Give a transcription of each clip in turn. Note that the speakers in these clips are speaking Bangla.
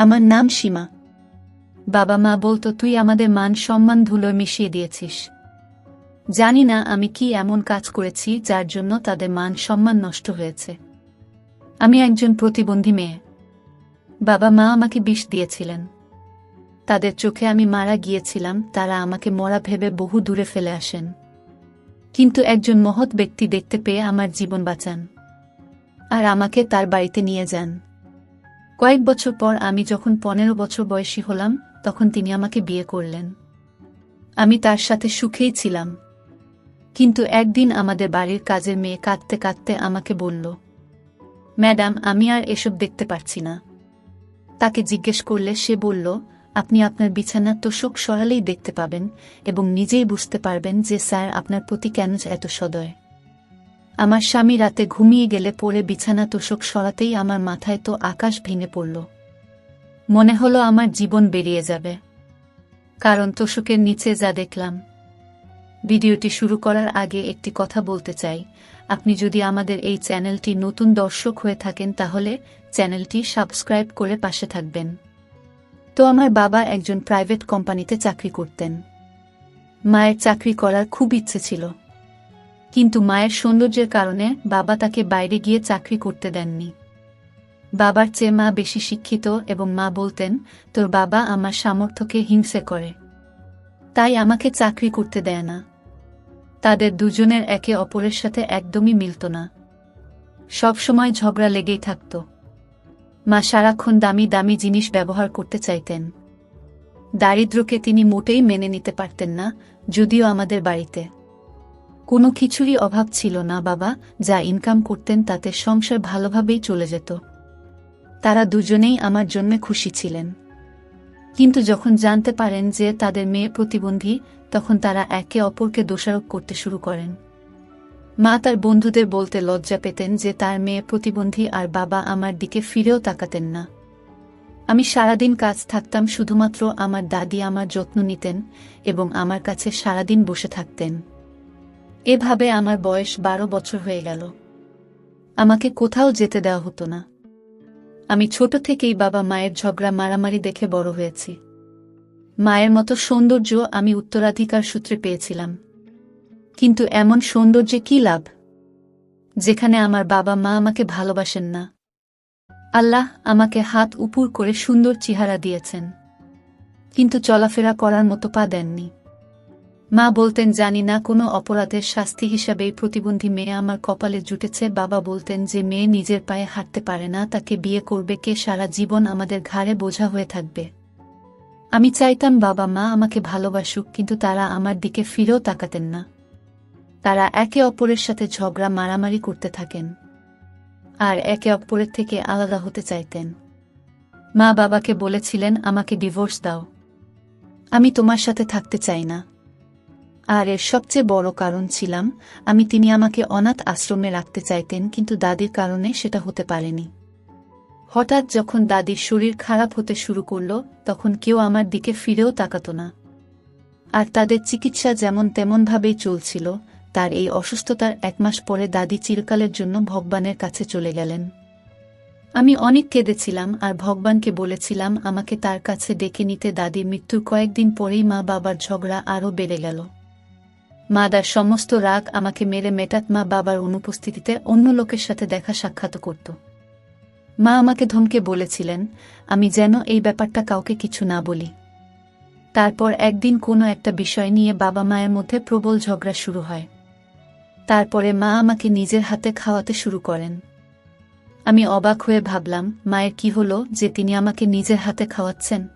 আমার নাম সীমা। বাবা মা বলতো, তুই আমাদের মান সম্মান ধুলোয় মিশিয়ে দিয়েছিস। জানি না আমি কি এমন কাজ করেছি যার জন্য তাদের মান সম্মান নষ্ট হয়েছে। আমি একজন প্রতিবন্ধী মেয়ে। বাবা মা আমাকে বিষ দিয়েছিলেন। তাদের চোখে আমি মারা গিয়েছিলাম, তারা আমাকে মরা ভেবে বহু দূরে ফেলে আসেন। কিন্তু একজন মহৎ ব্যক্তি দেখতে পেয়ে আমার জীবন বাঁচান। আর আমাকে তার বাড়িতে নিয়ে যান। কয়েক বছর পর আমি যখন পনেরো বছর বয়সী হলাম, তখন তিনি আমাকে বিয়ে করলেন। আমি তার সাথে সুখেই ছিলাম। কিন্তু একদিন আমাদের বাড়ির কাজের মেয়ে কাঁদতে কাঁদতে আমাকে বলল, ম্যাডাম, আমি আর এসব দেখতে পারছি না। তাকে জিজ্ঞেস করলে সে বলল, আপনি আপনার বিছানার তোষক সরালেই দেখতে পাবেন এবং নিজেই বুঝতে পারবেন যে স্যার আপনার প্রতি কেন এত সদয়। আমার স্বামী রাতে ঘুমিয়ে গেলে পরে বিছানা তোষক সরাতেই আমার মাথায় তো আকাশ ভেঙে পড়ল। মনে হলো আমার জীবন বেরিয়ে যাবে। কারণ তোষকের নিচে যা দেখলাম। ভিডিওটি শুরু করার আগে একটি কথা বলতে চাই। আপনি যদি আমাদের এই চ্যানেলটি নতুন দর্শক হয়ে থাকেন তাহলে চ্যানেলটি সাবস্ক্রাইব করে পাশে থাকবেন। তো আমার বাবা একজন প্রাইভেট কোম্পানিতে চাকরি করতেন। মায়ের চাকরি করার খুব ইচ্ছে ছিল। কিন্তু মায়ের সৌন্দর্যের কারণে বাবা তাকে বাইরে গিয়ে চাকরি করতে দেননি। বাবার চেয়ে মা বেশি শিক্ষিত এবং মা বলতেন, তোর বাবা আমার সামর্থ্যকে হিংসে করে। তাই আমাকে চাকরি করতে দেয় না। তাদের দুজনের একে অপরের সাথে একদমই মিলত না। সবসময় ঝগড়া লেগেই থাকত। মা সারাক্ষণ দামি দামি জিনিস ব্যবহার করতে চাইতেন। দারিদ্র্যকে তিনি মোটেই মেনে নিতে পারতেন না, যদিও আমাদের বাড়িতে। কোনো কিছুরই অভাব ছিল না, বাবা। যা ইনকাম করতেন তাতে সংসার ভালোভাবেই চলে যেত। তারা দুজনেই আমার জন্যে খুশি ছিলেন। কিন্তু যখন জানতে পারেন যে তাদের মেয়ে প্রতিবন্ধী, তখন তারা একে অপরকে দোষারোপ করতে শুরু করেন। মা তার বন্ধুদের বলতে লজ্জা পেতেন যে তার মেয়ে প্রতিবন্ধী আর বাবা আমার দিকে ফিরেও তাকাতেন না। আমি সারাদিন কাজ থাকতাম শুধুমাত্র আমার দাদি আমার যত্ন নিতেন এবং আমার কাছে সারাদিন বসে থাকতেন। এভাবে আমার বয়স বারো বছর হয়ে গেল। আমাকে কোথাও যেতে দেওয়া হতো না। আমি ছোট থেকেই বাবা মায়ের ঝগড়া মারামারি দেখে বড় হয়েছি। মায়ের মতো সৌন্দর্য আমি উত্তরাধিকার সূত্রে পেয়েছিলাম। কিন্তু এমন সৌন্দর্যে কি লাভ? যেখানে আমার বাবা মা আমাকে ভালোবাসেন না। আল্লাহ আমাকে হাত উপুর করে সুন্দর চেহারা দিয়েছেন। কিন্তু চলাফেরা করার মতো পা দেননি। মা বলতেন, জানি না, কোনো অপরাধের শাস্তি হিসাবেই প্রতিবন্ধী মেয়ে আমার কপালে জুটেছে। বাবা বলতেন, যে মেয়ে নিজের পায়ে হাঁটতে পারে না, তাকে বিয়ে করবে কে, সারা জীবন আমাদের ঘাড়ে বোঝা হয়ে থাকবে। আমি চাইতাম বাবা মা আমাকে ভালোবাসুক, কিন্তু তারা আমার দিকে ফিরেও তাকাতেন না। তারা একে অপরের সাথে ঝগড়া, মারামারি করতে থাকেন আর একে অপরের থেকে আলাদা হতে চাইতেন। মা বাবাকে বলেছিলেন, আমাকে ডিভোর্স দাও। আমি তোমার সাথে থাকতে চাই না। আর এর সবচেয়ে বড় কারণ ছিলাম, আমি তিনি আমাকে অনাথ আশ্রমে রাখতে চাইতেন, কিন্তু দাদির কারণে সেটা হতে পারেনি। হঠাৎ যখন দাদির শরীর খারাপ হতে শুরু করল, তখন কেউ আমার দিকে ফিরেও তাকাত না। আর তাদের চিকিৎসা যেমন তেমনভাবেই চলছিল, তার এই অসুস্থতার এক মাস পরে দাদি চিরকালের জন্য ভগবানের কাছে চলে গেলেন। আমি অনেক কেঁদেছিলাম আর ভগবানকে বলেছিলাম, আমাকে তার কাছে ডেকে নিতে দাদির মৃত্যুর কয়েকদিন পরেই মা বাবার ঝগড়া আরও বেড়ে গেল। মা দার সমস্ত রাগ আমাকে মেরে মেটাত মা বাবার অনুপস্থিতিতে অন্য লোকের সাথে দেখা সাক্ষাৎ করত। মা আমাকে ধমকে বলেছিলেন, আমি যেন এই ব্যাপারটা কাউকে কিছু না বলি। তারপর একদিন কোনো একটা বিষয় নিয়ে বাবা মায়ের মধ্যে প্রবল ঝগড়া শুরু হয়। তারপরে মা আমাকে নিজের হাতে খাওয়াতে শুরু করেন। আমি অবাক হয়ে ভাবলাম, মায়ের কি হলো যে তিনি আমাকে নিজের হাতে খাওয়াচ্ছেন?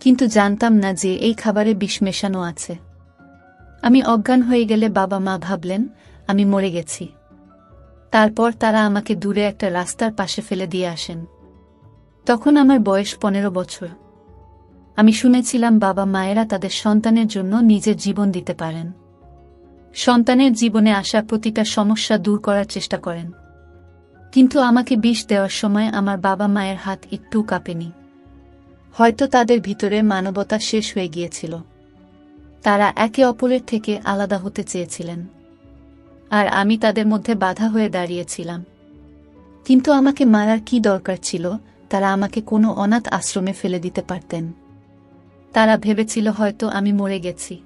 কিন্তু জানতাম না যে এই খাবারে বিষ মেশানো আছে। আমি অজ্ঞান হয়ে গেলে বাবা মা ভাবলেন, আমি মরে গেছি। তারপর তারা আমাকে দূরে একটা রাস্তার পাশে ফেলে দিয়ে আসেন। তখন আমার বয়স পনেরো বছর। আমি শুনেছিলাম বাবা মায়েরা তাদের সন্তানের জন্য নিজের জীবন দিতে পারেন। সন্তানের জীবনে আসা প্রতিটা সমস্যা দূর করার চেষ্টা করেন। কিন্তু আমাকে বিষ দেওয়ার সময় আমার বাবা মায়ের হাত একটু কাঁপেনি। হয়তো তাদের ভিতরে মানবতা শেষ হয়ে গিয়েছিল। তারা একে অপরের থেকে আলাদা হতে চেয়েছিলেন। আর আমি তাদের মধ্যে বাধা হয়ে দাঁড়িয়েছিলাম। কিন্তু আমাকে মারার কি দরকার ছিল, তারা আমাকে কোনো অনাথ আশ্রমে ফেলে দিতে পারতেন। তারা ভেবেছিল হয়তো আমি মরে গেছি।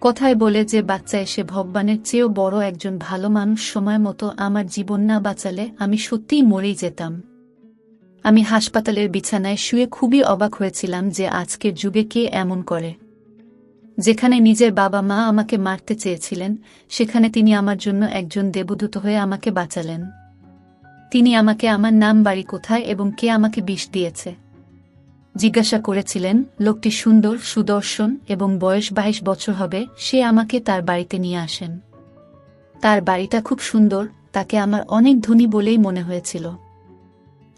কথায় বলে যে বাচ্চা এসে ভগবানের চেয়েও বড় একজন ভালো মানুষ সময় মতো আমার জীবন না বাঁচালে আমি সত্যিই মরেই যেতাম। আমি হাসপাতালের বিছানায় শুয়ে খুবই অবাক হয়েছিলাম যে আজকের যুগে কে এমন করে। যেখানে নিজের বাবা মা আমাকে মারতে চেয়েছিলেন, সেখানে তিনি আমার জন্য একজন দেবদূত হয়ে আমাকে বাঁচালেন। তিনি আমাকে আমার নাম বাড়ি কোথায় এবং কে আমাকে বিষ দিয়েছে। জিজ্ঞাসা করেছিলেন, লোকটি সুন্দর, সুদর্শন এবং বয়স বাইশ বছর হবে, সে আমাকে তার বাড়িতে নিয়ে আসেন। তার বাড়িটা খুব সুন্দর, তাকে আমার অনেক ধনী বলেই মনে হয়েছিল।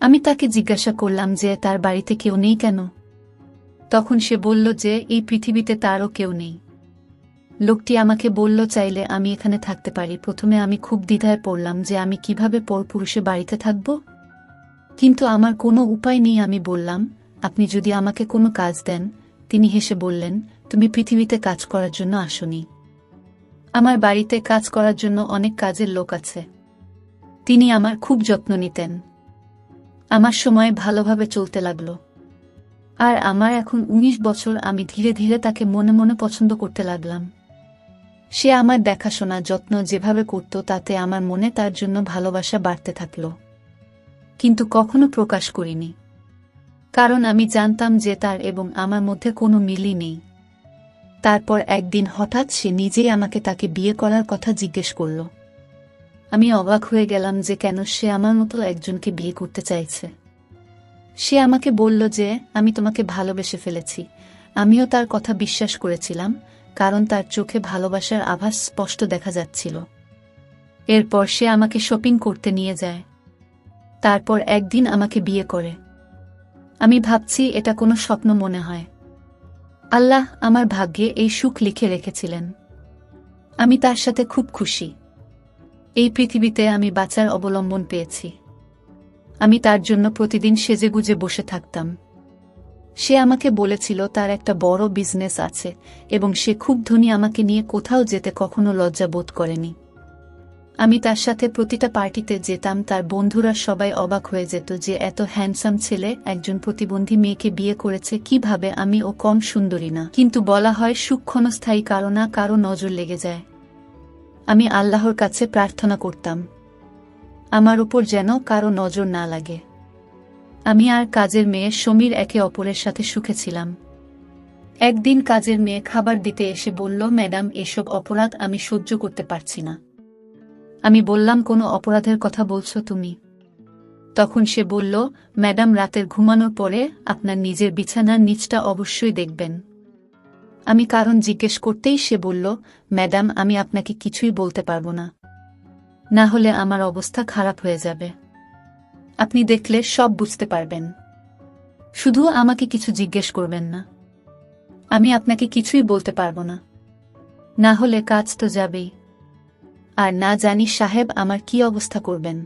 আমি তাকে জিজ্ঞাসা করলাম যে, তার বাড়িতে কেউ নেই কেন? তখন সে বলল যে, এই পৃথিবীতে তারও কেউ নেই। লোকটি আমাকে বলল, চাইলে আমি এখানে থাকতে পারি। প্রথমে আমি খুব দ্বিধায় পড়লাম যে আমি কীভাবে পরপুরুষে বাড়িতে থাকব। কিন্তু আমার কোনো উপায় নেই, আমি বললাম, আপনি যদি আমাকে কোনো কাজ দেন, তিনি হেসে বললেন, তুমি পৃথিবীতে কাজ করার জন্য আসনি। আমার বাড়িতে কাজ করার জন্য অনেক কাজের লোক আছে। তিনি আমার খুব যত্ন নিতেন। আমার সময় ভালোভাবে চলতে লাগল। আর আমার এখন উনিশ বছর আমি ধীরে ধীরে তাকে মনে মনে পছন্দ করতে লাগলাম। সে আমার দেখাশোনা, যত্ন যেভাবে করত, তাতে আমার মনে তার জন্য ভালোবাসা বাড়তে থাকল। কিন্তু কখনো প্রকাশ করিনি। কারণ আমি জানতাম যে তার এবং আমার মধ্যে কোনো মিলই নেই। তারপর একদিন হঠাৎ সে নিজেই আমাকে তাকে বিয়ে করার কথা জিজ্ঞেস করল। আমি অবাক হয়ে গেলাম যে কেন সে আমার মতো একজনকে বিয়ে করতে চাইছে। সে আমাকে বলল যে, আমি তোমাকে ভালোবেসে ফেলেছি। আমিও তার কথা বিশ্বাস করেছিলাম, কারণ তার চোখে ভালোবাসার আভাস স্পষ্ট দেখা যাচ্ছিল। এরপর সে আমাকে শপিং করতে নিয়ে যায়। তারপর একদিন আমাকে বিয়ে করে। আমি ভাবছি, এটা কোনো স্বপ্ন মনে হয়। আল্লাহ আমার ভাগ্যে এই সুখ লিখে রেখেছিলেন। আমি তার সাথে খুব খুশি। এই পৃথিবীতে আমি বাঁচার অবলম্বন পেয়েছি। আমি তার জন্য প্রতিদিন সেজেগুজে বসে থাকতাম। সে আমাকে বলেছিল, তার একটা বড় বিজনেস আছে এবং সে খুব ধনী, আমাকে নিয়ে কোথাও যেতে কখনো লজ্জা বোধ করেনি। আমি তার সাথে প্রতিটা পার্টিতে যেতাম, তার বন্ধুরা সবাই অবাক হয়ে যেত যে এত হ্যান্ডসাম ছেলে একজন প্রতিবন্ধী মেয়েকে বিয়ে করেছে, কীভাবে আমি ও কম সুন্দরী না। কিন্তু বলা হয় সুক্ষণস্থায়ী কারও না, কারও নজর লেগে যায়। আমি আল্লাহর কাছে প্রার্থনা করতাম। আমার উপর যেন কারও নজর না লাগে। আমি আর কাজের মেয়ে সমীর একে অপরের সাথে সুখে ছিলাম। একদিন কাজের মেয়ে খাবার দিতে এসে বলল, ম্যাডাম, এসব অপরাধ আমি সহ্য করতে পারছি না। আমি বললাম, কোনো অপরাধের কথা বলছো তুমি? তখন সে বলল, ম্যাডাম, রাতের ঘুমানোর পরে আপনার নিজের বিছানার নিচটা অবশ্যই দেখবেন। আমি কারণ জিজ্ঞেস করতেই সে বলল, ম্যাডাম, আমি আপনাকে কিছুই বলতে পারব না। না হলে আমার অবস্থা খারাপ হয়ে যাবে। আপনি দেখলে সব বুঝতে পারবেন। শুধু আমাকে কিছু জিজ্ঞেস করবেন না। আমি আপনাকে কিছুই বলতে পারব না। না হলে কাজ তো যাবেই। আর না জানি সাহেব আমার কি অবস্থা করবেন।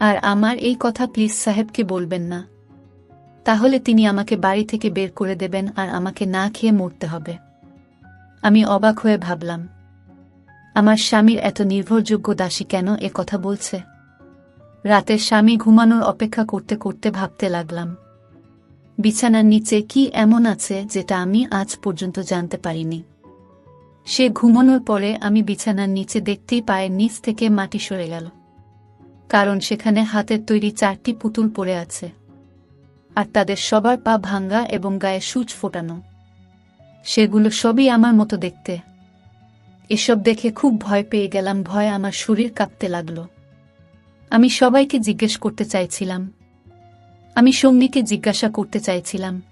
আর আমার এই কথা প্লিজ সাহেবকে বলবেন না। তাহলে তিনি আমাকে বাড়ি থেকে বের করে দেবেন আর আমাকে না খেয়ে মরতে হবে। আমি অবাক হয়ে ভাবলাম। আমার স্বামীর এত নির্ভরযোগ্য দাসী কেন এ কথা বলছে? রাতে স্বামী ঘুমানোর অপেক্ষা করতে করতে ভাবতে লাগলাম। বিছানার নিচে কি এমন আছে যেটা আমি আজ পর্যন্ত জানতে পারিনি? সে ঘুমানোর পরে আমি বিছানার নিচে দেখতেই পায়ের নিচ থেকে মাটি সরে গেল। কারণ সেখানে হাতের তৈরি চারটি পুতুল পড়ে আছে। আর তাদের সবার পা ভাঙ্গা এবং গায়ে সূচ ফোটানো। সেগুলো সবই আমার মতো দেখতে। এসব দেখে খুব ভয় পেয়ে গেলাম, ভয় আমার শরীর কাঁপতে লাগল। আমি সবাইকে জিজ্ঞেস করতে চাইছিলাম। আমি সঙ্গীকে জিজ্ঞাসা করতে চাইছিলাম।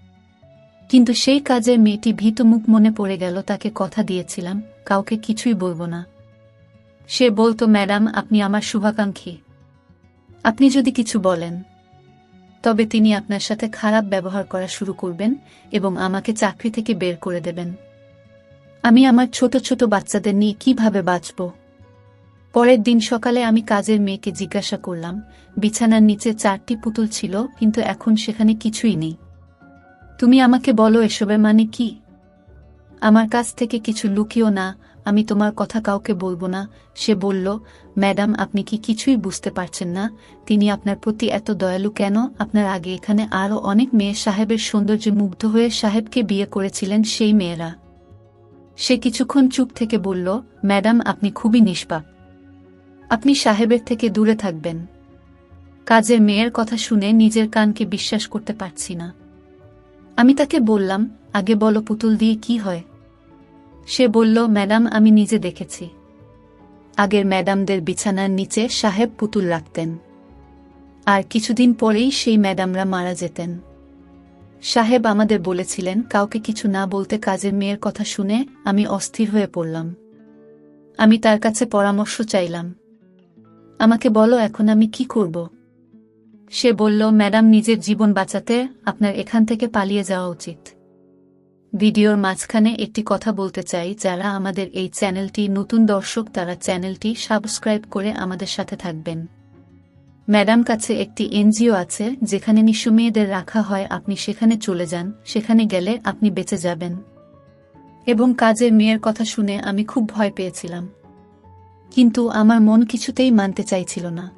কিন্তু সেই কাজের মেয়েটি ভীত মুখ মনে পড়ে গেল, তাকে কথা দিয়েছিলাম, কাউকে কিছুই বলব না। সে বলতো, ম্যাডাম, আপনি আমার শুভাকাঙ্ক্ষী। আপনি যদি কিছু বলেন, তবে তিনি আপনার সাথে খারাপ ব্যবহার করা শুরু করবেন এবং আমাকে চাকরি থেকে বের করে দেবেন। আমি আমার ছোট ছোট বাচ্চাদের নিয়ে কীভাবে বাঁচব? পরের দিন সকালে আমি কাজের মেয়েকে জিজ্ঞাসা করলাম, বিছানার নিচে চারটি পুতুল ছিল, কিন্তু এখন সেখানে কিছুই নেই। তুমি আমাকে বলো এসবের মানে কি? আমার কাছ থেকে কিছু লুকিও না, আমি তোমার কথা কাউকে বলব না। সে বলল, ম্যাডাম, আপনি কি কিছুই বুঝতে পারছেন না? তিনি আপনার প্রতি এত দয়ালু কেন? আপনার আগে এখানে আরও অনেক মেয়ে সাহেবের সৌন্দর্যে মুগ্ধ হয়ে সাহেবকে বিয়ে করেছিলেন সেই মেয়েরা। সে কিছুক্ষণ চুপ থেকে বলল, ম্যাডাম, আপনি খুবই নিষ্পাপ। আপনি সাহেবের থেকে দূরে থাকবেন। কাজের মেয়ের কথা শুনে নিজের কানকে বিশ্বাস করতে পারছি না। আমি তাকে বললাম, আগে বলো পুতুল দিয়ে কি হয়? সে বলল, ম্যাডাম, আমি নিজে দেখেছি। আগের ম্যাডামদের বিছানার নিচে সাহেব পুতুল রাখতেন। আর কিছুদিন পরেই সেই ম্যাডামরা মারা যেতেন। সাহেব আমাদের বলেছিলেন, কাউকে কিছু না বলতে কাজের মেয়ের কথা শুনে আমি অস্থির হয়ে পড়লাম। আমি তার কাছে পরামর্শ চাইলাম। আমাকে বলো এখন আমি কি করব? সে বলল, ম্যাডাম, নিজের জীবন বাঁচাতে আপনার এখান থেকে পালিয়ে যাওয়া উচিত। ভিডিওর মাঝখানে একটি কথা বলতে চাই, যারা আমাদের এই চ্যানেলটি নতুন দর্শক, তারা চ্যানেলটি সাবস্ক্রাইব করে আমাদের সাথে থাকবেন। ম্যাডাম কাছে একটি এনজিও আছে, যেখানে নিঃস্ব মেয়েদের রাখা হয়, আপনি সেখানে চলে যান, সেখানে গেলে আপনি বেঁচে যাবেন। এবং কাজের মেয়ের কথা শুনে আমি খুব ভয় পেয়েছিলাম। কিন্তু আমার মন কিছুতেই মানতে চাইছিল না।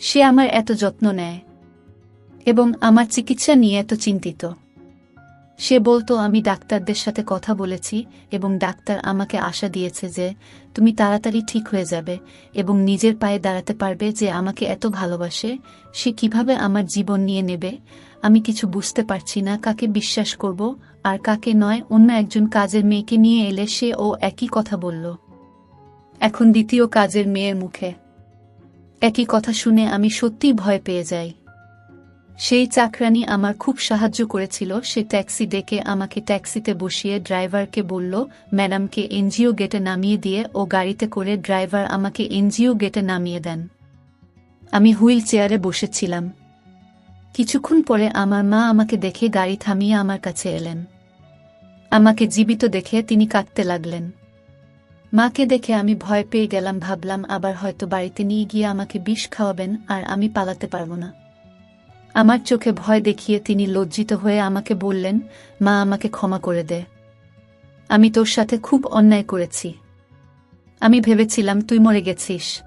সে আমার এত যত্ন নেয়। এবং আমার চিকিৎসা নিয়ে এত চিন্তিত। সে বলতো, আমি ডাক্তারদের সাথে কথা বলেছি এবং ডাক্তার আমাকে আশা দিয়েছে যে তুমি তাড়াতাড়ি ঠিক হয়ে যাবে এবং নিজের পায়ে দাঁড়াতে পারবে যে আমাকে এত ভালোবাসে, সে কীভাবে আমার জীবন নিয়ে নেবে? আমি কিছু বুঝতে পারছি না, কাকে বিশ্বাস করব আর কাকে নয়। অন্য একজন কাজের মেয়েকে নিয়ে এলে সে ও একই কথা বলল। এখন দ্বিতীয় কাজের মেয়ের মুখে। একই কথা শুনে আমি সত্যিই ভয় পেয়ে যাই। সেই চাকরানি আমার খুব সাহায্য করেছিল, সে ট্যাক্সি ডেকে আমাকে ট্যাক্সিতে বসিয়ে ড্রাইভারকে বলল, ম্যাডামকে এনজিও গেটে নামিয়ে দিয়ে ও গাড়িতে করে ড্রাইভার আমাকে এনজিও গেটে নামিয়ে দেন। আমি হুইল চেয়ারে বসেছিলাম। কিছুক্ষণ পরে আমার মা আমাকে দেখে গাড়ি থামিয়ে আমার কাছে এলেন। আমাকে জীবিত দেখে তিনি কাঁদতে লাগলেন। মাকে দেখে আমি ভয় পেয়ে গেলাম, ভাবলাম আবার হয়তো বাড়িতে নিয়ে গিয়ে আমাকে বিষ খাওয়াবেন আর আমি পালাতে পারব না। আমার চোখে ভয় দেখিয়ে তিনি লজ্জিত হয়ে আমাকে বললেন, মা, আমাকে ক্ষমা করে দে। আমি তোর সাথে খুব অন্যায় করেছি। আমি ভেবেছিলাম তুই মরে গেছিস।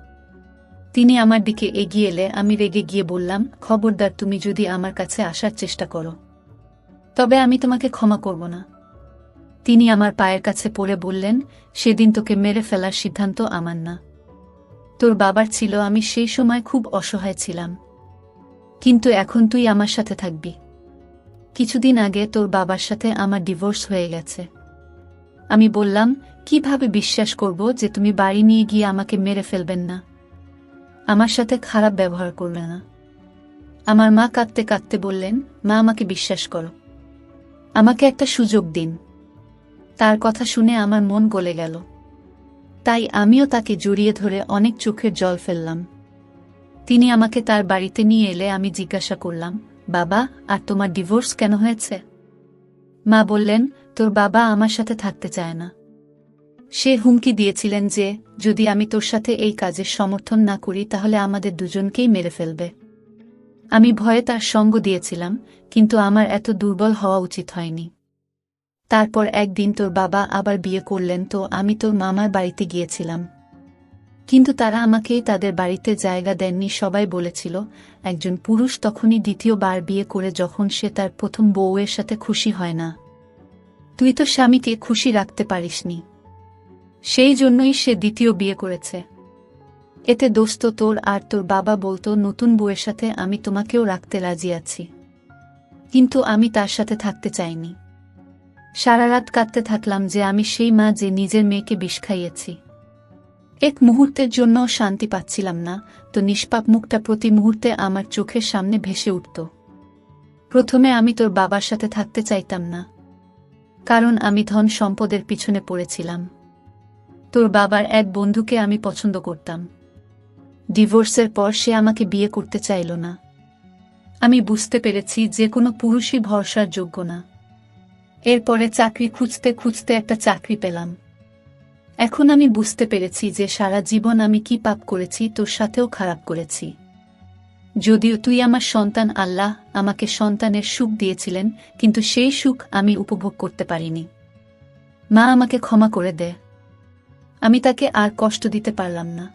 তিনি আমার দিকে এগিয়ে এলে আমি রেগে গিয়ে বললাম, খবরদার, তুমি যদি আমার কাছে আসার চেষ্টা করো, তবে আমি তোমাকে ক্ষমা করব না। তিনি আমার পায়ের কাছে পড়ে বললেন, সেদিন তোকে মেরে ফেলার সিদ্ধান্ত আমার না। তোর বাবার ছিল, আমি সেই সময় খুব অসহায় ছিলাম। কিন্তু এখন তুই আমার সাথে থাকবি। কিছুদিন আগে তোর বাবার সাথে আমার ডিভোর্স হয়ে গেছে। আমি বললাম, কীভাবে বিশ্বাস করব যে তুমি বাড়ি নিয়ে গিয়ে আমাকে মেরে ফেলবেন না? আমার সাথে খারাপ ব্যবহার করবে না। আমার মা কাঁদতে কাঁদতে বললেন, মা, আমাকে বিশ্বাস করো। আমাকে একটা সুযোগ দিন। তার কথা শুনে আমার মন গলে গেল। তাই আমিও তাকে জড়িয়ে ধরে অনেক চোখের জল ফেললাম। তিনি আমাকে তার বাড়িতে নিয়ে এলে আমি জিজ্ঞাসা করলাম, বাবা, আর তোমার ডিভোর্স কেন হয়েছে? মা বললেন, তোর বাবা আমার সাথে থাকতে চায় না। সে হুমকি দিয়েছিলেন যে, যদি আমি তোর সাথে এই কাজের সমর্থন না করি, তাহলে আমাদের দুজনকেই মেরে ফেলবে। আমি ভয়ে তার সঙ্গ দিয়েছিলাম, কিন্তু আমার এত দুর্বল হওয়া উচিত হয়নি। তারপর একদিন তোর বাবা আবার বিয়ে করলেন, তো আমি তোর মামার বাড়িতে গিয়েছিলাম। কিন্তু তারা আমাকেই তাদের বাড়িতে জায়গা দেননি, সবাই বলেছিল, একজন পুরুষ তখনই দ্বিতীয়বার বিয়ে করে যখন সে তার প্রথম বউয়ের সাথে খুশি হয় না। তুই তো স্বামীকে খুশি রাখতে পারিসনি। সেই জন্যই সে দ্বিতীয় বিয়ে করেছে। এতে দোস্ত তোর আর তোর বাবা বলতো, নতুন বউয়ের সাথে আমি তোমাকেও রাখতে রাজি আছি। কিন্তু আমি তার সাথে থাকতে চাইনি। সারা রাত কাঁদতে থাকলাম যে আমি সেই মা যে নিজের মেয়েকে বিষ খাইয়েছি। এক মুহূর্তের জন্য শান্তি পাচ্ছিলাম না, তো নিষ্পাপ মুখটা প্রতি মুহূর্তে আমার চোখের সামনে ভেসে উঠত। প্রথমে আমি তোর বাবার সাথে থাকতে চাইতাম না, কারণ আমি ধন সম্পদের পিছনে পড়েছিলাম। তোর বাবার এক বন্ধুকে আমি পছন্দ করতাম। ডিভোর্সের পর সে আমাকে বিয়ে করতে চাইল না। আমি বুঝতে পেরেছি যে কোনো পুরুষই ভরসার যোগ্য না। এরপরে চাকরি খুঁজতে খুঁজতে একটা চাকরি পেলাম। এখন আমি বুঝতে পেরেছি যে সারা জীবন আমি কি পাপ করেছি, তোর সাথেও খারাপ করেছি। যদিও তুই আমার সন্তান আল্লাহ, আমাকে সন্তানের সুখ দিয়েছিলেন, কিন্তু সেই সুখ আমি উপভোগ করতে পারিনি। মা আমাকে ক্ষমা করে দে। আমি তাকে আর কষ্ট দিতে পারলাম না।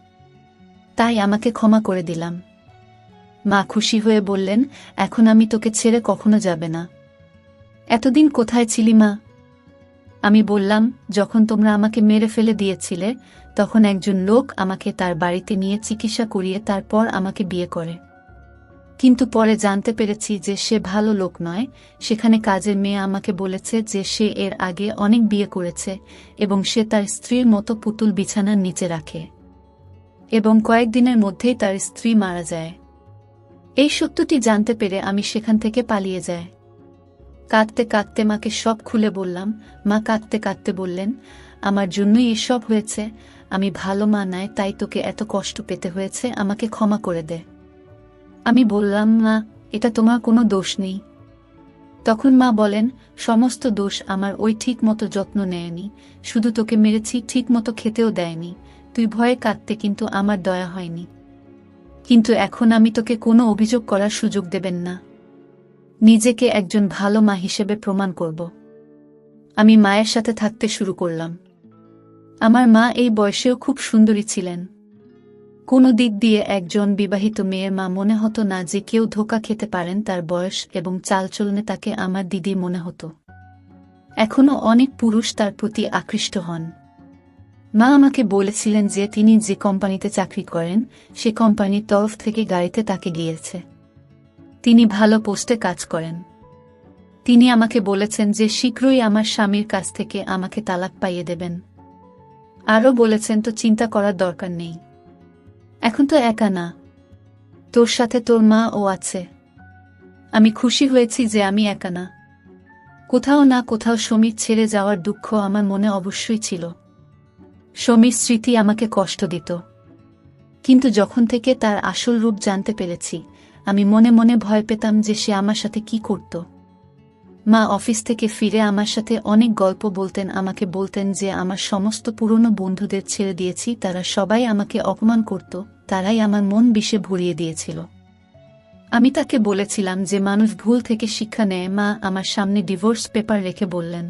তাই আমাকে ক্ষমা করে দিলাম। মা খুশি হয়ে বললেন, এখন আমি তোকে ছেড়ে কখনো যাবে না। এতদিন কোথায় ছিলি মা? আমি বললাম, যখন তোমরা আমাকে মেরে ফেলে দিয়েছিলে, তখন একজন লোক আমাকে তার বাড়িতে নিয়ে চিকিৎসা করিয়ে তারপর আমাকে বিয়ে করে। কিন্তু পরে জানতে পেরেছি যে সে ভালো লোক নয়। সেখানে কাজের মেয়ে আমাকে বলেছে যে সে এর আগে অনেক বিয়ে করেছে এবং সে তার স্ত্রীর মতো পুতুল বিছানার নিচে রাখে এবং কয়েকদিনের মধ্যেই তার স্ত্রী মারা যায়। এই সত্যটি জানতে পেরে আমি সেখান থেকে পালিয়ে যাই। কাঁদতে কাঁদতে মাকে সব খুলে বললাম, মা কাঁদতে কাঁদতে বললেন, আমার জন্যই এসব হয়েছে, আমি ভালো মা নাই, তাই তোকে এত কষ্ট পেতে হয়েছে, আমাকে ক্ষমা করে দে। আমি বললাম না এটা তোমার কোনো দোষ নেই। তখন মা বলেন, সমস্ত দোষ আমার ওই ঠিক মতো যত্ন নেয়নি, শুধু তোকে মেরেছি, ঠিক মতো খেতেও দেয়নি। তুই ভয়ে কাঁদতে কিন্তু আমার দয়া হয়নি। কিন্তু এখন আমি তোকে কোনো অভিযোগ করার সুযোগ দেবেন না। নিজেকে একজন ভালো মা হিসেবে প্রমাণ করব। আমি মায়ের সাথে থাকতে শুরু করলাম। আমার মা এই বয়সেও খুব সুন্দরী ছিলেন। কোনো দিক দিয়ে একজন বিবাহিত মেয়ের মা মনে হতো না যে কেউ ধোকা খেতে পারেন তার বয়স এবং চালচলনে তাকে আমার দিদি মনে হতো। এখনও অনেক পুরুষ তার প্রতি আকৃষ্ট হন। মা আমাকে বলেছিলেন যে তিনি যে কোম্পানিতে চাকরি করেন, সে কোম্পানির তরফ থেকে গাড়িতে তাকে গিয়েছে। তিনি ভালো পোস্টে কাজ করেন। তিনি আমাকে বলেছেন যে শীঘ্রই আমার স্বামীর কাছ থেকে আমাকে তালাক পাইয়ে দেবেন। আরও বলেছেন, তো চিন্তা করার দরকার নেই। এখন তো একা না। তোর সাথে তোর মা ও আছে। আমি খুশি হয়েছি যে আমি একা না। কোথাও না কোথাও সমীর ছেড়ে যাওয়ার দুঃখ আমার মনে অবশ্যই ছিল। সমীর স্মৃতি আমাকে কষ্ট দিত। কিন্তু যখন থেকে তার আসল রূপ জানতে পেরেছি আমি মনে মনে ভয় পেতাম যে সে আমার সাথে কি করত। মা অফিস থেকে ফিরে আমার সাথে অনেক গল্প বলতেন, আমাকে বলতেন যে আমার সমস্ত পুরনো বন্ধুদের ছেড়ে দিয়েছি, তারা সবাই আমাকে অপমান করত, তারাই আমার মন বিষে ভরিয়ে দিয়েছিল। আমি তাকে বলেছিলাম যে মানুষ ভুল থেকে শিক্ষা নেয়, মা আমার সামনে ডিভোর্স পেপার রেখে বললেন।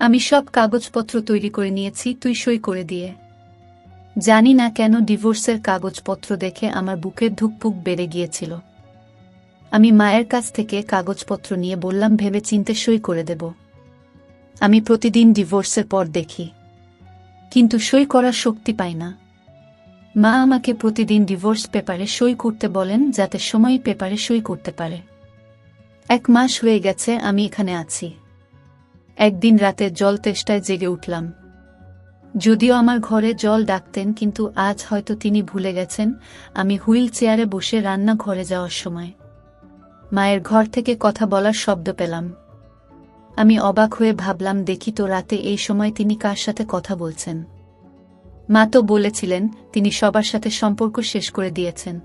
আমি সব কাগজপত্র তৈরি করে নিয়েছি, তুই সই করে দিয়ে। জানি না কেন ডিভোর্সের কাগজপত্র দেখে আমার বুকের ধুকপুক বেড়ে গিয়েছিল। আমি মায়ের কাছ থেকে কাগজপত্র নিয়ে বললাম, ভেবে চিনতে সই করে দেব। আমি প্রতিদিন ডিভোর্সের পর দেখি। কিন্তু সই করার শক্তি পাই না। মা আমাকে প্রতিদিন ডিভোর্স পেপারে সই করতে বলেন, যাতে সময় পেপারে সই করতে পারে। এক মাস হয়ে গেছে, আমি এখানে আছি। একদিন রাতে জল তেষ্টায় জেগে উঠলাম। যদিও আমার ঘরে জল ডাকতেন, কিন্তু আজ হয়তো তিনি ভুলে গেছেন, আমি হুইল চেয়ারে বসে রান্না ঘরে যাওয়ার সময়। মায়ের ঘর থেকে কথা বলার শব্দ পেলাম। আমি অবাক হয়ে ভাবলাম, দেখি তো রাতে এই সময় তিনি কার সাথে কথা বলছেন। মা তো বলেছিলেন, তিনি সবার সাথে সম্পর্ক শেষ করে দিয়েছেন।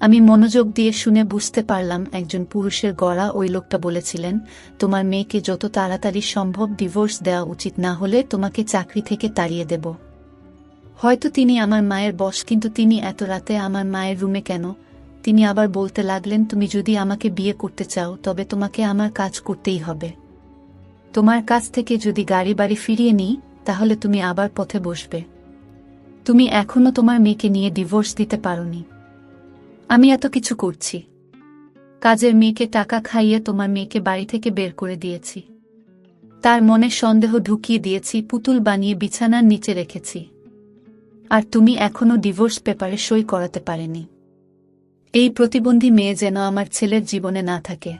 আমি মনোযোগ দিয়ে শুনে বুঝতে পারলাম একজন পুরুষের গড়া ওই লোকটা বলেছিলেন, তোমার মেয়েকে যত তাড়াতাড়ি সম্ভব ডিভোর্স দেওয়া উচিত, না হলে তোমাকে চাকরি থেকে তাড়িয়ে দেব। হয়তো তিনি আমার মায়ের বস, কিন্তু তিনি এত রাতে আমার মায়ের রুমে কেন? তিনি আবার বলতে লাগলেন, তুমি যদি আমাকে বিয়ে করতে চাও, তবে তোমাকে আমার কাজ করতেই হবে। তোমার কাছ থেকে যদি গাড়ি বাড়ি ফিরিয়ে নিই, তাহলে তুমি আবার পথে বসবে। তুমি এখনও তোমার মেয়েকে নিয়ে ডিভোর্স দিতে পারোনি। আমি এত কিছু করছি। কাজের মেয়েকে টাকা খাইয়ে তোমার মেয়েকে বাড়ি থেকে বের করে দিয়েছি। তার মনে সন্দেহ ঢুকিয়ে দিয়েছি, পুতুল বানিয়ে বিছানার নিচে রেখেছি। আর তুমি এখনও ডিভোর্স পেপারে সই করাতে পারেনি। এই প্রতিবন্ধী মেয়ে যেন আমার ছেলের জীবনে না থাকে।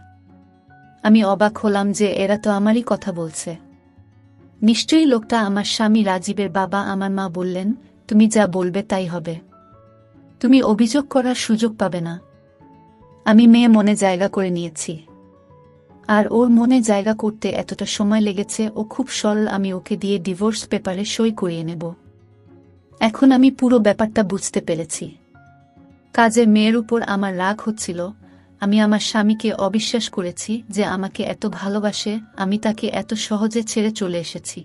আমি অবাক হলাম যে এরা তো আমারই কথা বলছে। নিশ্চয়ই লোকটা আমার স্বামী রাজীবের বাবা আমার মা বললেন, তুমি যা বলবে তাই হবে। তুমি অভিযোগ করার সুযোগ পাবে না। আমি মেয়ে মনে জায়গা করে নিয়েছি। আর ওর মনে জায়গা করতে এতটা সময় লেগেছে, ও খুব সরল, আমি ওকে দিয়ে ডিভোর্স পেপারে সই করিয়ে নেব। এখন আমি পুরো ব্যাপারটা বুঝতে পেরেছি। কাজে মেয়ের উপর আমার রাগ হচ্ছিল, আমি আমার স্বামীকে অবিশ্বাস করেছি যে আমাকে এত ভালোবাসে, আমি তাকে এত সহজে ছেড়ে চলে এসেছি।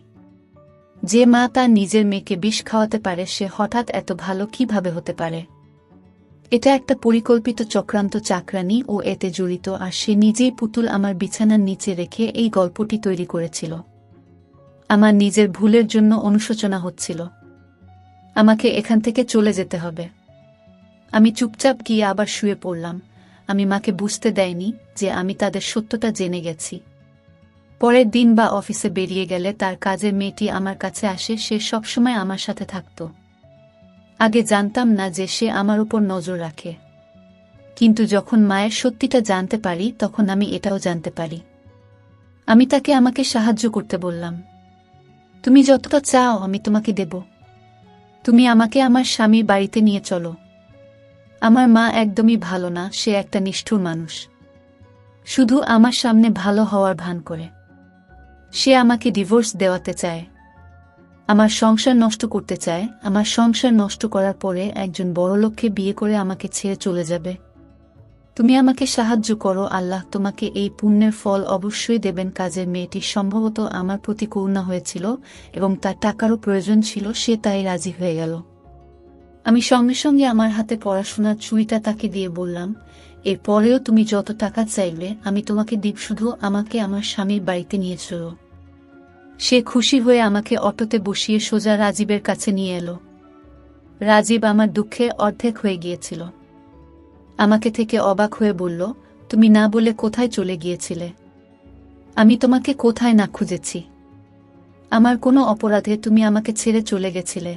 যে মা তার নিজের মেয়েকে বিষ খাওয়াতে পারে, সে হঠাৎ এত ভালো কীভাবে হতে পারে? এটা একটা পরিকল্পিত চক্রান্ত চাকরানি ও এতে জড়িত, আর সে নিজেই পুতুল আমার বিছানার নিচে রেখে এই গল্পটি তৈরি করেছিল। আমার নিজের ভুলের জন্য অনুশোচনা হচ্ছিল। আমাকে এখান থেকে চলে যেতে হবে। আমি চুপচাপ গিয়ে আবার শুয়ে পড়লাম। আমি মাকে বুঝতে দেয়নি যে আমি তাদের সত্যটা জেনে গেছি। পরের দিন বা অফিসে বেরিয়ে গেলে তার কাজের মেয়েটি আমার কাছে আসে, সে সবসময় আমার সাথে থাকত। আগে জানতাম না যে সে আমার উপর নজর রাখে। কিন্তু যখন মায়ের সত্যিটা জানতে পারি, তখন আমি এটাও জানতে পারি। আমি তাকে আমাকে সাহায্য করতে বললাম। তুমি যতটা চাও, আমি তোমাকে দেব। তুমি আমাকে আমার স্বামীর বাড়িতে নিয়ে চলো। আমার মা একদমই ভালো না, সে একটা নিষ্ঠুর মানুষ। শুধু আমার সামনে ভালো হওয়ার ভান করে। সে আমাকে ডিভোর্স দেওয়াতে চায়। আমার সংসার নষ্ট করতে চায়, আমার সংসার নষ্ট করার পরে একজন বড়লোককে বিয়ে করে আমাকে ছেড়ে চলে যাবে। তুমি আমাকে সাহায্য করো, আল্লাহ তোমাকে এই পুণ্যের ফল অবশ্যই দেবেন। কাজের মেয়েটি সম্ভবত আমার প্রতি করুণা হয়েছিল এবং তার টাকারও প্রয়োজন ছিল, সে তাই রাজি হয়ে গেল। আমি সঙ্গে সঙ্গে আমার হাতে পড়াশোনার চুরিটা তাকে দিয়ে বললাম, এরপরেও তুমি যত টাকা চাইবে, আমি তোমাকে দিব শুধু আমাকে আমার স্বামীর বাড়িতে নিয়ে চলো। সে খুশি হয়ে আমাকে অটোতে বসিয়ে সোজা রাজীবের কাছে নিয়ে এলো। রাজীব আমার দুঃখে অর্ধেক হয়ে গিয়েছিল। আমাকে থেকে অবাক হয়ে বলল, তুমি না বলে কোথায় চলে গিয়েছিলে? আমি তোমাকে কোথায় না খুঁজেছি? আমার কোনো অপরাধে তুমি আমাকে ছেড়ে চলে গেছিলে।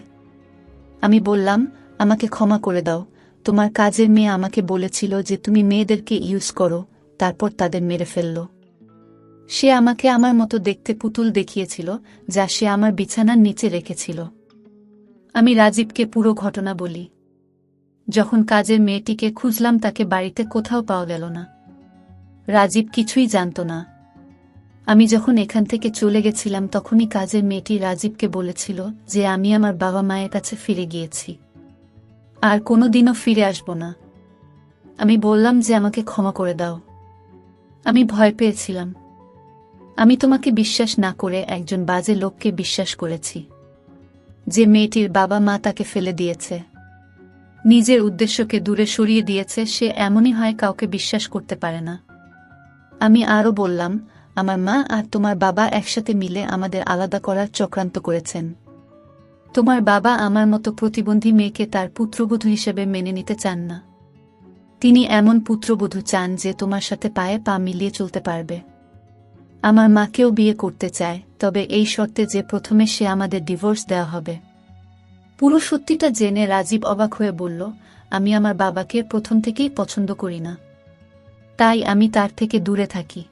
আমি বললাম, আমাকে ক্ষমা করে দাও। তোমার কাজের মেয়ে আমাকে বলেছিল যে তুমি মেয়েদেরকে ইউজ করো, তারপর তাদের মেরে ফেলল। সে আমাকে আমার মতো দেখতে পুতুল দেখিয়েছিল, যা সে আমার বিছানার নিচে রেখেছিল। আমি রাজীবকে পুরো ঘটনা বলি। যখন কাজের মেয়েটিকে খুঁজলাম, তাকে বাড়িতে কোথাও পাওয়া গেল না। রাজীব কিছুই জানত না। আমি যখন এখান থেকে চলে গেছিলাম, তখনই কাজের মেয়েটি রাজীবকে বলেছিল যে, আমি আমার বাবা মায়ের কাছে ফিরে গিয়েছি। আর কোনোদিনও ফিরে আসব না। আমি বললাম যে, আমাকে ক্ষমা করে দাও। আমি ভয় পেয়েছিলাম। আমি তোমাকে বিশ্বাস না করে একজন বাজে লোককে বিশ্বাস করেছি। যে মেয়েটির বাবা মা তাকে ফেলে দিয়েছে। নিজের উদ্দেশ্যকে দূরে সরিয়ে দিয়েছে, সে এমনই হয় কাউকে বিশ্বাস করতে পারে না। আমি আরও বললাম, আমার মা আর তোমার বাবা একসাথে মিলে আমাদের আলাদা করার চক্রান্ত করেছেন। তোমার বাবা আমার মতো প্রতিবন্ধী মেয়েকে তার পুত্রবধূ হিসেবে মেনে নিতে চান না। তিনি এমন পুত্রবধূ চান যে তোমার সাথে পায়ে পা মিলিয়ে চলতে পারবে। আমার মাকেও বিয়ে করতে চায়, তবে এই শর্তে যে প্রথমে সে আমাদের ডিভোর্স দেওয়া হবে। পুরো সত্যিটা জেনে রাজীব অবাক হয়ে বলল, আমি আমার বাবাকে প্রথম থেকেই পছন্দ করি না। তাই আমি তার থেকে দূরে থাকি।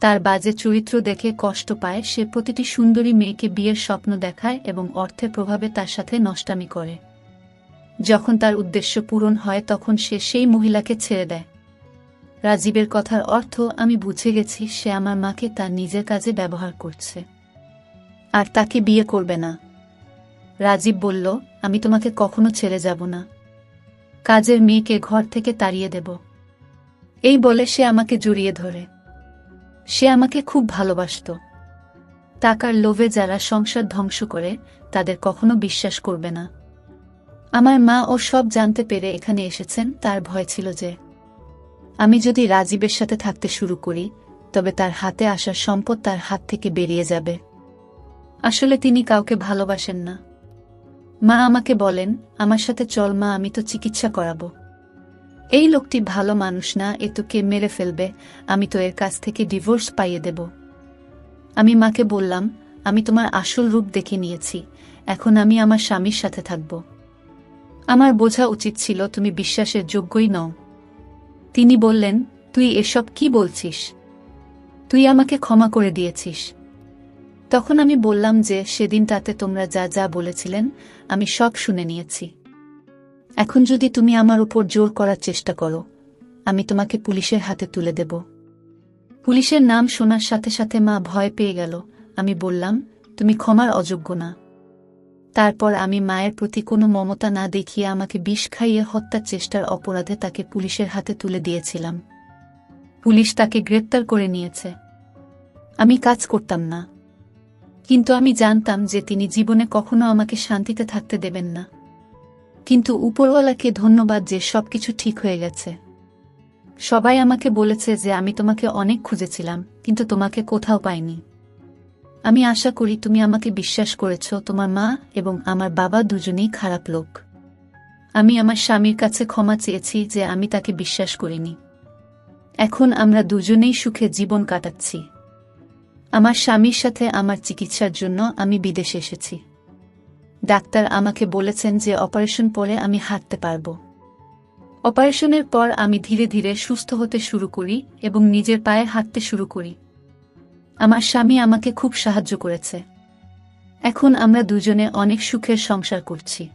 তার বাজে চরিত্র দেখে কষ্ট পায়, সে প্রতিটি সুন্দরী মেয়েকে বিয়ের স্বপ্ন দেখায় এবং অর্থের প্রভাবে তার সাথে নষ্টামি করে। যখন তার উদ্দেশ্য পূরণ হয়, তখন সে সেই মহিলাকে ছেড়ে দেয়। রাজীবের কথার অর্থ আমি বুঝে গেছি সে আমার মাকে তার নিজের কাজে ব্যবহার করছে। আর তাকে বিয়ে করবে না। রাজীব বলল, আমি তোমাকে কখনো ছেড়ে যাব না। কাজের মেয়েকে ঘর থেকে তাড়িয়ে দেব। এই বলে সে আমাকে জড়িয়ে ধরে। সে আমাকে খুব ভালোবাসত। টাকার লোভে যারা সংসার ধ্বংস করে, তাদের কখনো বিশ্বাস করবে না। আমার মা ও সব জানতে পেরে এখানে এসেছেন, তার ভয় ছিল যে আমি যদি রাজীবের সাথে থাকতে শুরু করি, তবে তার হাতে আসা সম্পদ তার হাত থেকে বেরিয়ে যাবে। আসলে তিনি কাউকে ভালোবাসেন না। মা আমাকে বলেন, আমার সাথে চল মা, আমি তো চিকিৎসা করাবো। এই লোকটি ভালো মানুষ না, এ মেরে ফেলবে, আমি তো এর কাছ থেকে ডিভোর্স পাইয়ে দেব। আমি মাকে বললাম, আমি তোমার আসল রূপ দেখে নিয়েছি, এখন আমি আমার স্বামীর সাথে থাকব। আমার বোঝা উচিত ছিল, তুমি বিশ্বাসের যোগ্যই নও। তিনি বললেন, তুই এসব কি বলছিস? তুই আমাকে ক্ষমা করে দিয়েছিস। তখন আমি বললাম যে, সেদিন তাতে তোমরা যা যা বলেছিলেন, আমি সব শুনে নিয়েছি। এখন যদি তুমি আমার উপর জোর করার চেষ্টা করো, আমি তোমাকে পুলিশের হাতে তুলে দেব। পুলিশের নাম শোনার সাথে সাথে মা ভয় পেয়ে গেল। আমি বললাম, তুমি ক্ষমার অযোগ্য না। তারপর আমি মায়ের প্রতি কোনো মমতা না দেখিয়ে আমাকে বিষ খাইয়ে হত্যার চেষ্টার অপরাধে তাকে পুলিশের হাতে তুলে দিয়েছিলাম। পুলিশ তাকে গ্রেপ্তার করে নিয়েছে। আমি কাজ করতাম না। কিন্তু আমি জানতাম যে তিনি জীবনে কখনো আমাকে শান্তিতে থাকতে দেবেন না। কিন্তু উপরওয়ালাকে ধন্যবাদ যে সব কিছু ঠিক হয়ে গেছে। সবাই আমাকে বলেছে যে আমি তোমাকে অনেক খুঁজেছিলাম, কিন্তু তোমাকে কোথাও পাইনি। আমি আশা করি তুমি আমাকে বিশ্বাস করেছ, তোমার মা এবং আমার বাবা দুজনেই খারাপ লোক। আমি আমার স্বামীর কাছে ক্ষমা চেয়েছি যে আমি তাকে বিশ্বাস করিনি। এখন আমরা দুজনেই সুখে জীবন কাটাচ্ছি। আমার স্বামীর সাথে আমার চিকিৎসার জন্য আমি বিদেশে এসেছি। ডাক্তার আমাকে বলেছেন যে অপারেশন পরে আমি হাঁটতে পারব। অপারেশনের পর আমি ধীরে ধীরে সুস্থ হতে শুরু করি এবং নিজের পায়ে হাঁটতে শুরু করি। আমার স্বামী আমাকে খুব সাহায্য করেছে। এখন আমরা দুজনে অনেক সুখের সংসার করছি।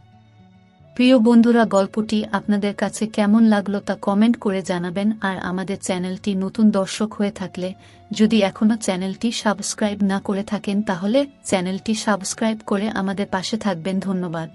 প্রিয় বন্ধুরা, গল্পটি আপনাদের কাছে কেমন লাগল তা কমেন্ট করে জানাবেন আর আমাদের চ্যানেলটি নতুন দর্শক হয়ে থাকলে যদি এখনও চ্যানেলটি সাবস্ক্রাইব না করে থাকেন তাহলে চ্যানেলটি সাবস্ক্রাইব করে আমাদের পাশে থাকবেন। ধন্যবাদ।